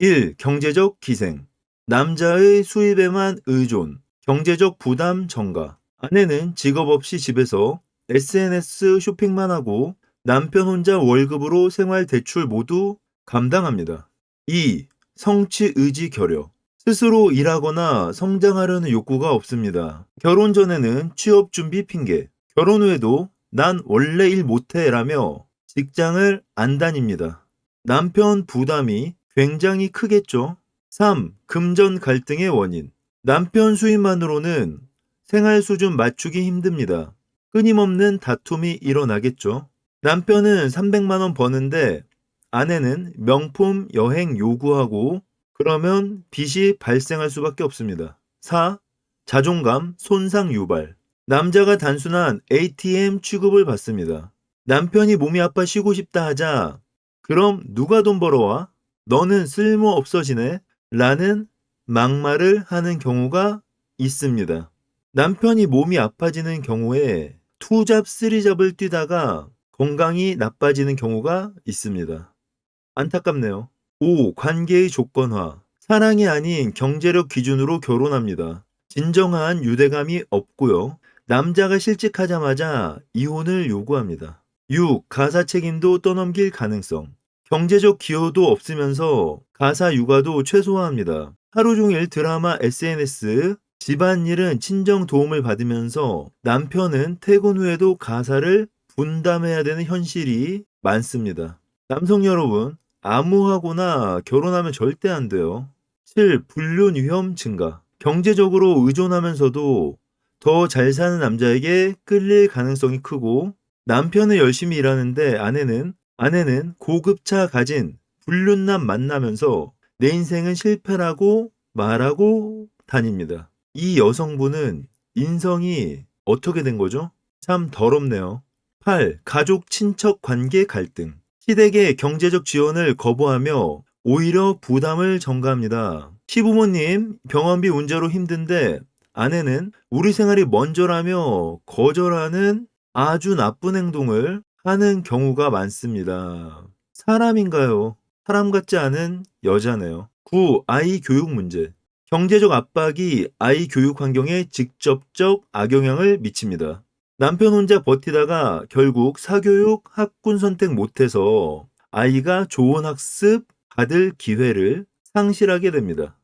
1. 경제적 기생. 남자의 수입에만 의존. 경제적 부담 전가. 아내는 직업 없이 집에서 SNS 쇼핑만 하고 남편 혼자 월급으로 생활 대출 모두 감당합니다. 2. 성취 의지 결여. 스스로 일하거나 성장하려는 욕구가 없습니다. 결혼 전에는 취업 준비 핑계. 결혼 후에도 난 원래 일 못해 라며 직장을 안 다닙니다. 남편 부담이 굉장히 크겠죠. 3. 금전 갈등의 원인. 남편 수입만으로는 생활 수준 맞추기 힘듭니다. 끊임없는 다툼이 일어나겠죠. 남편은 300만원 버는데 아내는 명품 여행 요구하고 그러면 빚이 발생할 수밖에 없습니다. 4. 자존감 손상 유발. 남자가 단순한 ATM 취급을 받습니다. 남편이 몸이 아파 쉬고 싶다 하자 그럼 누가 돈 벌어와? 너는 쓸모 없어지네? 라는 막말을 하는 경우가 있습니다. 남편이 몸이 아파지는 경우에 투잡 쓰리잡을 뛰다가 건강이 나빠지는 경우가 있습니다. 안타깝네요. 5. 관계의 조건화. 사랑이 아닌 경제력 기준으로 결혼합니다. 진정한 유대감이 없고요. 남자가 실직하자마자 이혼을 요구합니다. 6. 가사 책임도 떠넘길 가능성. 경제적 기여도 없으면서 가사 육아도 최소화합니다. 하루 종일 드라마, SNS, 집안일은 친정 도움을 받으면서 남편은 퇴근 후에도 가사를 분담해야 되는 현실이 많습니다. 남성 여러분, 암호하거나 결혼하면 절대 안 돼요. 7. 불륜 위험 증가. 경제적으로 의존하면서도 더 잘 사는 남자에게 끌릴 가능성이 크고 남편은 열심히 일하는데 아내는 아내는 고급차 가진 불륜남 만나면서 내 인생은 실패라고 말하고 다닙니다. 이 여성분은 인성이 어떻게 된 거죠? 참 더럽네요. 8. 가족 친척 관계 갈등. 시댁의 경제적 지원을 거부하며 오히려 부담을 전가합니다. 시부모님 병원비 문제로 힘든데 아내는 우리 생활이 먼저라며 거절하는 아주 나쁜 행동을 하는 경우가 많습니다. 사람인가요? 사람 같지 않은 여자네요. 9. 아이 교육 문제. 경제적 압박이 아이 교육 환경에 직접적 악영향을 미칩니다. 남편 혼자 버티다가 결국 사교육 학군 선택 못해서 아이가 좋은 학습 받을 기회를 상실하게 됩니다.